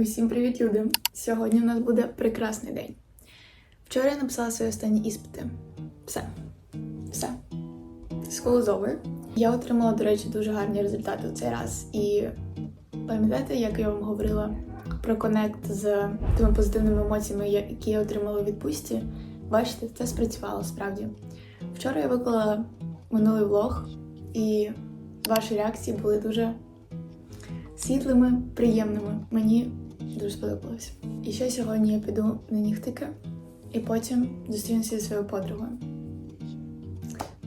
Усім привіт, люди! Сьогодні у нас буде прекрасний день. Вчора я написала свої останні іспити. Все. Все. School is over. Я отримала, до речі, дуже гарні результати в цей раз. І пам'ятаєте, як я вам говорила про конект з тими позитивними емоціями, які я отримала у відпустці? Бачите, це спрацювало справді. Вчора я виклала минулий влог, і ваші реакції були дуже світлими, приємними. Мені дуже сподобалось. І ще сьогодні я піду на нігтики, і потім зустрінуся зі своєю подругою.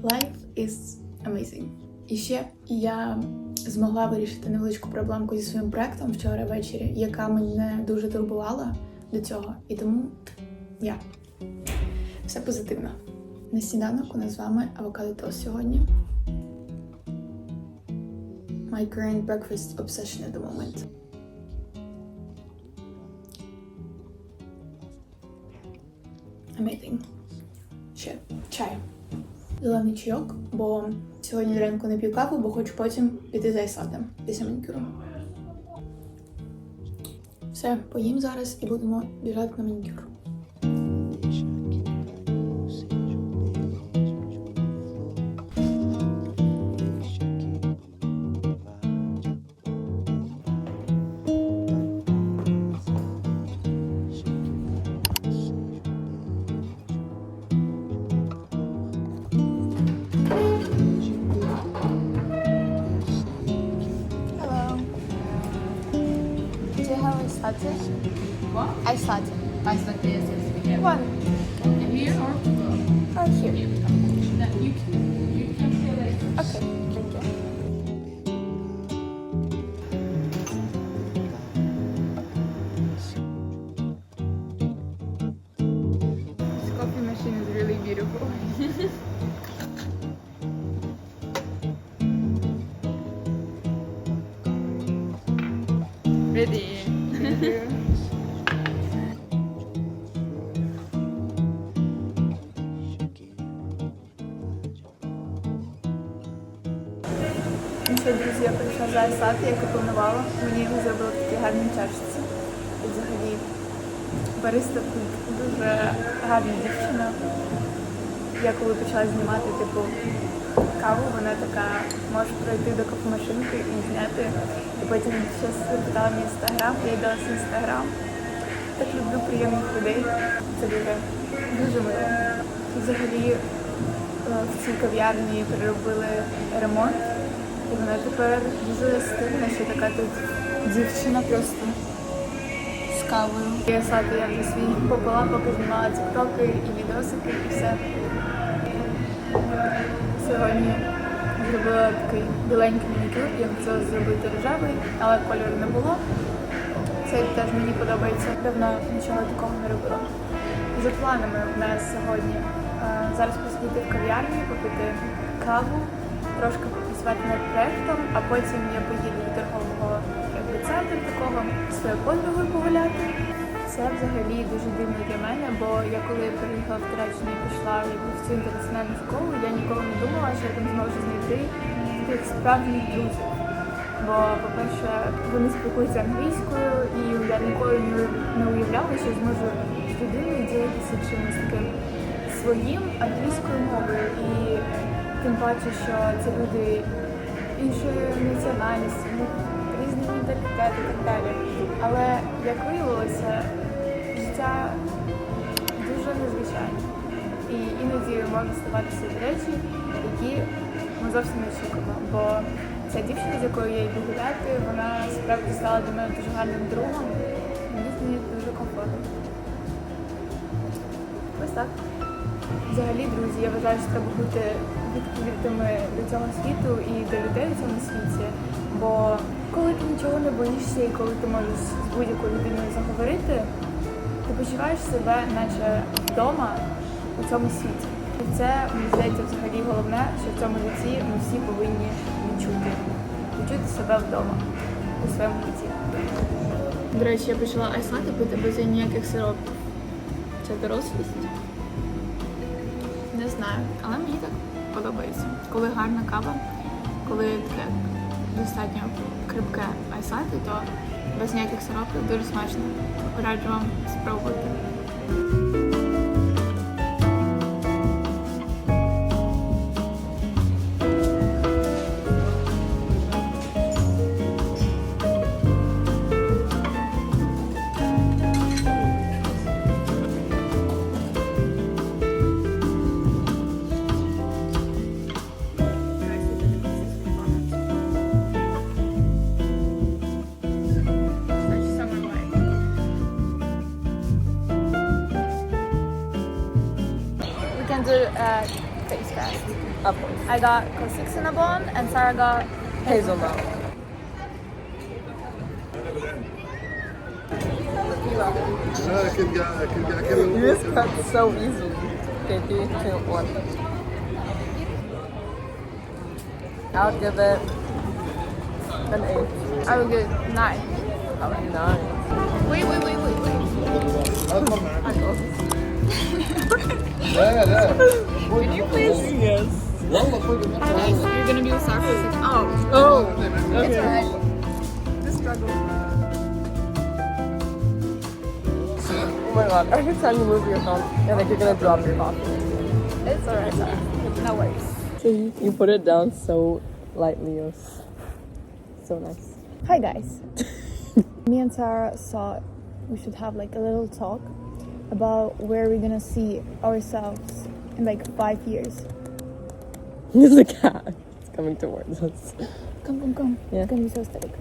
Life is amazing. І ще я змогла вирішити невеличку проблемку зі своїм проектом вчора ввечері, яка мене дуже турбувала до цього. І тому я все позитивно. На сніданок у нас з вами авокадо тост сьогодні. My current breakfast obsession at the moment. Amazing. Ще чай. Зелений чайок, бо сьогодні зранку не п'ю каву, бо хочу потім піти за айсадом після манікюру. Все, поїм зараз і будемо біжати на манікюр. Latte? What? Ice latte. Ice latte is yes, we have One. here or Oh, here. no, you can you can feel it. Okay, thank за айслат, як і планувала. Мені його зробили в такій гарній чашці. І взагалі бариста дуже гарна дівчина. Я коли почала знімати типу каву, вона така може пройти до кофемашинки і зняти. І потім ще запитала мій інстаграм, я дала свій інстаграм. Так люблю приємних людей. Це дуже дуже мило. Взагалі е, в цій кав'ярні переробили ремонт. Вона тепер дуже стильна, що така тут дівчина просто з кавою. Я саду я вже свій попила, поки знімала тіктоки і відосики, і все. Сьогодні зробила такий біленький манікюр, я хотіла зробити рожевий, але кольору не було. Це теж мені подобається. Давно нічого такого не робила. За планами в нас сьогодні е, зараз посидіти в кав'ярні, попити каву, трошки попрацювати над проектом, а потім я поїду до торгового центру такого своєю подругою погуляти. Це взагалі дуже дивно для мене, бо я коли приїхала в Туреччину і пішла в цю інтернаціональну школу, я ніколи не думала, що я там зможу знайти таких справжніх друзів. Бо, по-перше, вони спілкуються англійською, і я ніколи не уявляла, що зможу з людиною ділитися чимось таким своїм англійською мовою. І тим паче, що це люди іншої національності, різні менталітети і так далі. Але як виявилося, життя дуже незвичайне. І іноді можуть ставатися речі, які ми зовсім не очікуємо. Бо ця дівчина, з якою я йду гуляти, вона справді стала для мене дуже гарним другом. Мені з нею дуже комфортно. Ось так. Взагалі, друзі, я вважаю, що треба бути відкритими до цього світу і до людей у цьому світі. Бо коли ти нічого не боїшся і коли ти можеш з будь-якою людиною заговорити, ти почуваєш себе наче вдома у цьому світі. І це, мені здається, взагалі головне, що в цьому житті ми всі повинні відчути. Відчути себе вдома у своєму житті. До речі, я почала айслати пити без ніяких сиропів. Це дорослість? Не знаю, але мені так подобається. Коли гарна кава, коли таке достатньо крипке айсати, то без ніяких сиропів, дуже смачно. Раджу вам спробувати. Of course. I got Cossack Cinnabon and Sarah got Hazelnut. You just cut so easily. Katie, two, one. I would give it an eight. I would give it nine. I would nine. Wait, wait, wait, wait, wait. yeah, yeah. Would you please? Yes. You're gonna be a sacrifice. Oh. Oh. Okay. It's alright. The struggle. Oh my god, every time you move your phone, I like you're gonna drop your phone. It's alright. No worries. So you, put it down so lightly, it so nice. Hi guys. Me and Sarah thought we should have like a little talk about where we're gonna see ourselves in like five years. There's a cat. It's coming towards us. Come, come, come. Yeah. It's gonna be so static.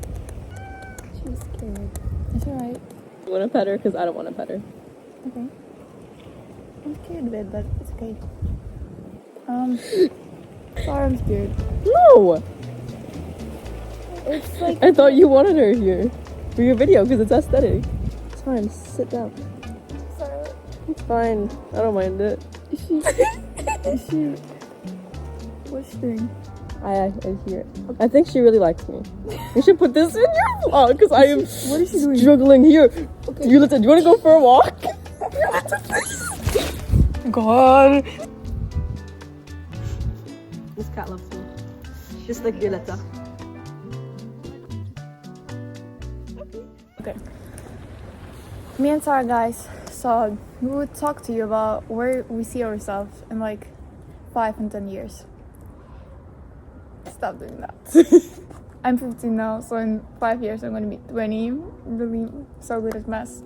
She's scared. It's alright. You want to pet her? Because I don't want to pet her. Okay. I'm scared a bit, but it's okay. Um, sorry, I'm scared. No! It's like I thought you wanted her here for your video because it's aesthetic. It's fine. Sit down. Sarah. It's fine. I don't mind it. Is she? is she? What's she? I, I, I hear it. I think she really likes me. You should put this in your vlog because I am What is she doing? struggling here. You listen. Do you want to go for a walk? God. This cat loves me. Just like Violetta. Okay. Me and Sarah, guys, so we would talk to you about where we see ourselves in like five and ten years. Stop doing that. I'm 15 now, so in five years I'm gonna be 20. Really so good at math.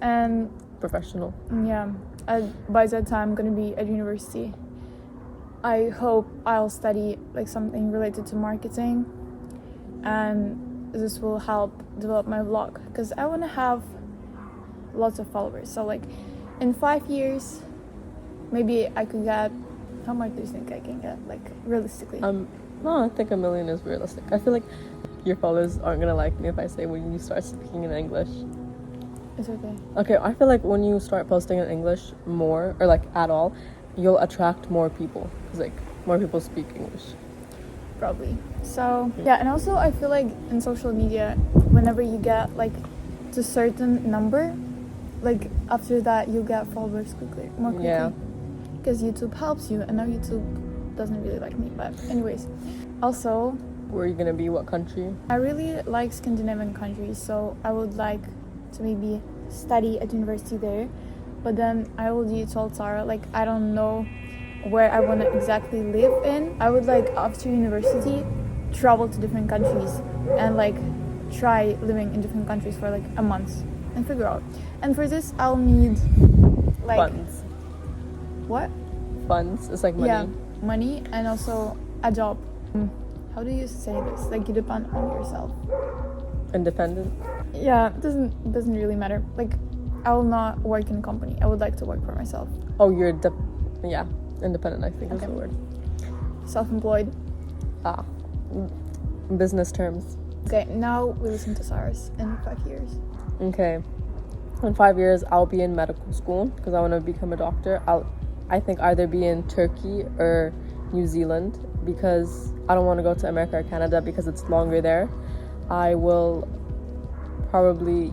And Professional. yeah, I, by that time I'm gonna be at university. I hope I'll study like something related to marketing, and this will help develop my vlog because I want to have lots of followers. So like, in five years, maybe I could get. How much do you think I can get? Like realistically, Um, no, I think a million is realistic. I feel like your followers aren't gonna like me if I say when you start speaking in English. it's okay. Okay, I feel like when you start posting in English more or like at all, you'll attract more people because like more people speak English. probably. So mm-hmm. yeah, and also I feel like in social media, whenever you get like to certain number, like after that you get followers quickly, more quickly. Yeah. Because YouTube helps you, and now YouTube doesn't really like me. But anyways, also Where are you gonna be? What country? I really like Scandinavian countries, so I would like to maybe study at university there. But then I already told Sarah like I don't know where I want to exactly live in. I would like after university travel to different countries and like try living in different countries for like a month and figure out. And for this I'll need like Funds. what? Funds. It's like money. Yeah, money and also a job. Mm, How do you say this? Like you depend on yourself. Independent. Yeah, it doesn't doesn't really matter. Like I will not work in a company. I would like to work for myself. Oh, you're de- yeah, independent. I think is the word. Self-employed. Ah, business terms. Okay, now we listen to Cyrus in five years. Okay. In five years, I'll be in medical school because I want to become a doctor. I'll, I think either be in Turkey or New Zealand because I don't want to go to America or Canada because it's longer there. I will probably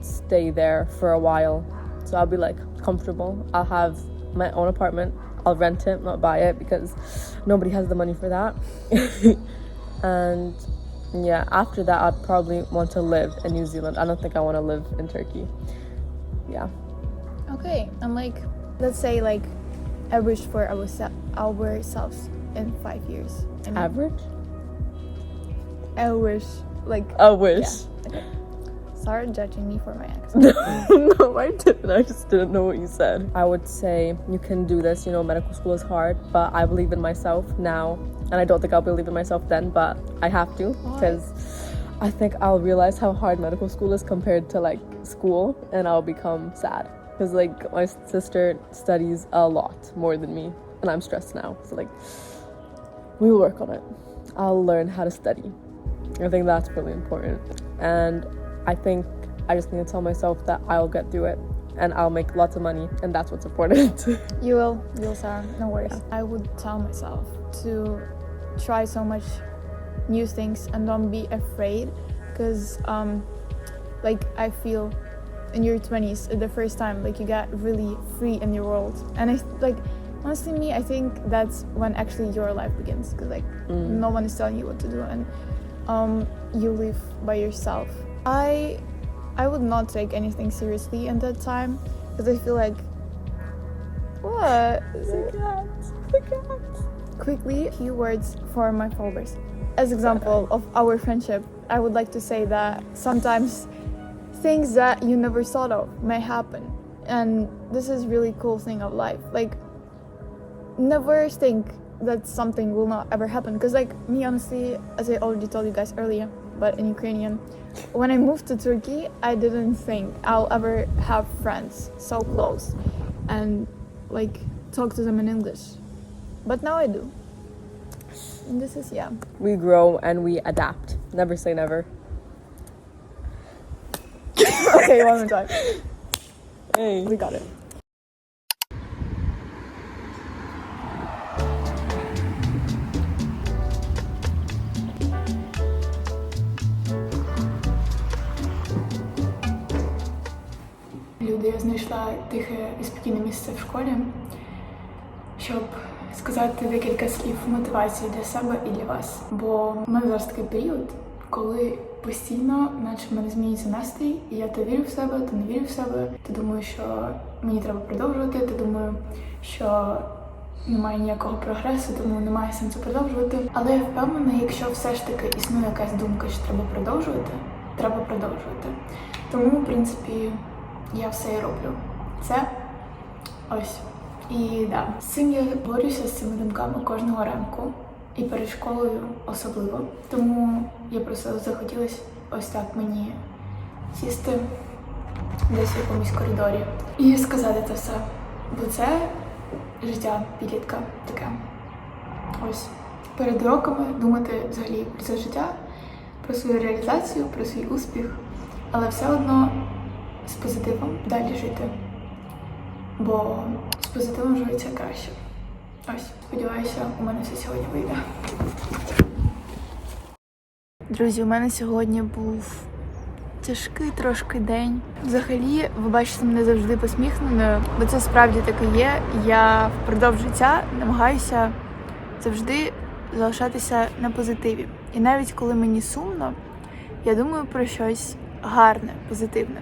stay there for a while, so I'll be like comfortable. I'll have my own apartment. I'll rent it, not buy it because nobody has the money for that. and Yeah, after that, I'd probably want to live in New Zealand. I don't think I want to live in Turkey. Yeah. Okay, I'm like, let's say like, I wish for ourse- ourselves in five years. I mean, Average? I wish like. A wish. Start judging me for my accent. no, I didn't. I just didn't know what you said. I would say you can do this. You know, medical school is hard, but I believe in myself now. And I don't think I'll believe in myself then, but I have to because I think I'll realize how hard medical school is compared to like school and I'll become sad. Because like my sister studies a lot more than me and I'm stressed now. So like we will work on it. I'll learn how to study. I think that's really important. And I think I just need to tell myself that I'll get through it and I'll make lots of money and that's what's important. You will, you will, Sarah. No worries. I would tell myself to try so much new things and don't be afraid, because um, like I feel in your 20s uh, the first time like you get really free in your world. And i like honestly me i think that's when actually your life begins because like no one is telling you what to do and um, you live by yourself. I i would not take anything seriously in that time because i feel like what? Quickly few words for my followers. As example of our friendship i would like to say that sometimes things that you never thought of may happen. And this is really cool thing of life. Like never think that something will not ever happen. Because like me honestly as i already told you guys earlier but in ukrainian when i moved to turkey i didn't think i'll ever have friends so close and like talk to them in english. But now i do. And this is yeah. We grow and we adapt. Never say never. Okay one more time Hey. we got it Люди, я знайшла тихе і спокійне місце в школі, щоб сказати декілька слів мотивації для себе і для вас. Бо в мене зараз такий період, коли постійно, наче в мене змінюється настрій, і я то вірю в себе, то не вірю в себе, то думаю, що мені треба продовжувати, то думаю, що немає ніякого прогресу, тому немає сенсу продовжувати. Але я впевнена, якщо все ж таки існує якась думка, що треба продовжувати, треба продовжувати. Тому, в принципі, я все і роблю. Це ось. І да, з цим я борюся з цими думками кожного ранку і перед школою особливо. Тому я просто захотілося ось так мені сісти десь в якомусь коридорі і сказати це все. Бо це життя підлітка таке. Ось перед уроками думати взагалі про це життя, про свою реалізацію, про свій успіх, але все одно з позитивом далі жити. Бо з позитивом живеться краще. Ось, сподіваюся, у мене все сьогодні вийде. Друзі, у мене сьогодні був тяжкий трошки день. Взагалі, ви бачите мене завжди посміхненою, бо це справді таке є. Я впродовж життя намагаюся завжди залишатися на позитиві. І навіть коли мені сумно, я думаю про щось гарне, позитивне.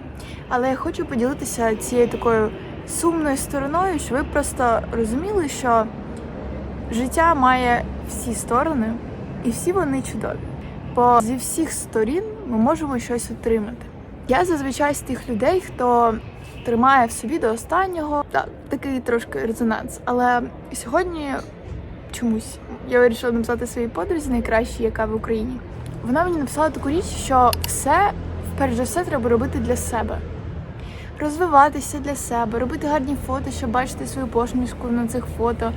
Але я хочу поділитися цією такою сумною стороною, щоб ви просто розуміли, що життя має всі сторони, і всі вони чудові. Бо зі всіх сторін ми можемо щось отримати. Я зазвичай з тих людей, хто тримає в собі до останнього так, такий трошки резонанс. Але сьогодні чомусь я вирішила написати своїй подрузі найкращій, яка в Україні. Вона мені написала таку річ, що все, перш за все, треба робити для себе. Розвиватися для себе, робити гарні фото, щоб бачити свою посмішку на цих фото,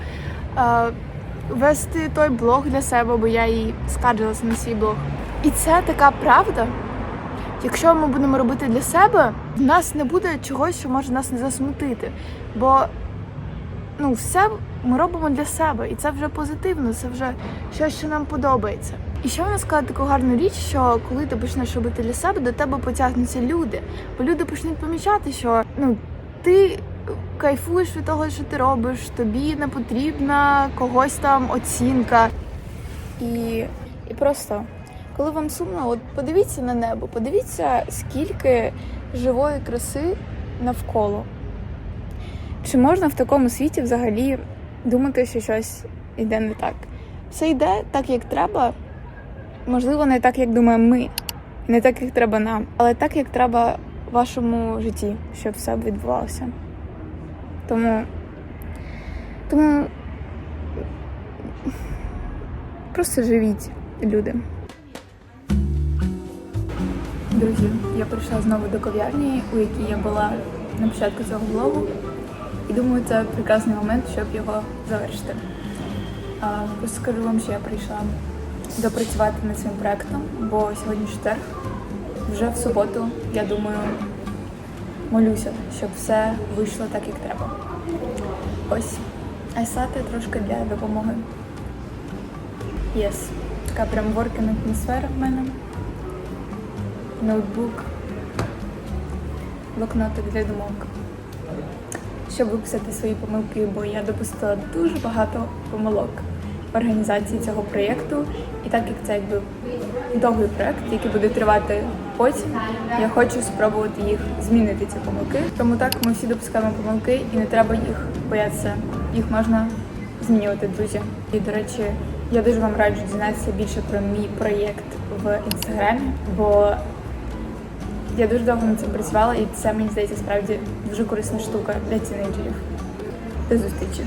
вести той блог для себе, бо я їй скаржилася на свій блог. І це така правда. Якщо ми будемо робити для себе, в нас не буде чогось, що може нас не засмутити. Бо ну, все ми робимо для себе, і це вже позитивно, це вже щось, що нам подобається. І ще вона сказала таку гарну річ, що коли ти почнеш робити для себе, до тебе потягнуться люди. Бо люди почнуть помічати, що ну ти кайфуєш від того, що ти робиш, тобі не потрібна когось там оцінка. І, і просто Коли вам сумно, от подивіться на небо, подивіться, скільки живої краси навколо. Чи можна в такому світі взагалі думати, що щось йде не так? Все йде так, як треба. Можливо, не так, як думаємо ми, не так, як треба нам, але так, як треба вашому житті, щоб все відбувалося. Тому. Тому. Просто живіть, люди. Друзі, я прийшла знову до кав'ярні, у якій я була на початку цього влогу. І думаю, це прекрасний момент, щоб його завершити. Просто скажу вам, що я прийшла допрацювати над своїм проектом, бо сьогодні четвер. Вже в суботу, я думаю, молюся, щоб все вийшло так, як треба. Ось. Айсати трошки для допомоги. Єс. Така прям воркінг атмосфера в мене. Ноутбук. Блокнотик для думок. Щоб виписати свої помилки, бо я допустила дуже багато помилок в організації цього проєкту. І так як це якби довгий проєкт, який буде тривати потім, я хочу спробувати їх змінити ці помилки. Тому так ми всі допускаємо помилки і не треба їх боятися. Їх можна змінювати, друзі. І до речі, я дуже вам раджу дізнатися більше про мій проєкт в інстаграмі, бо я дуже довго над цим працювала, і це мені здається справді дуже корисна штука для тінейджерів. До зустрічі!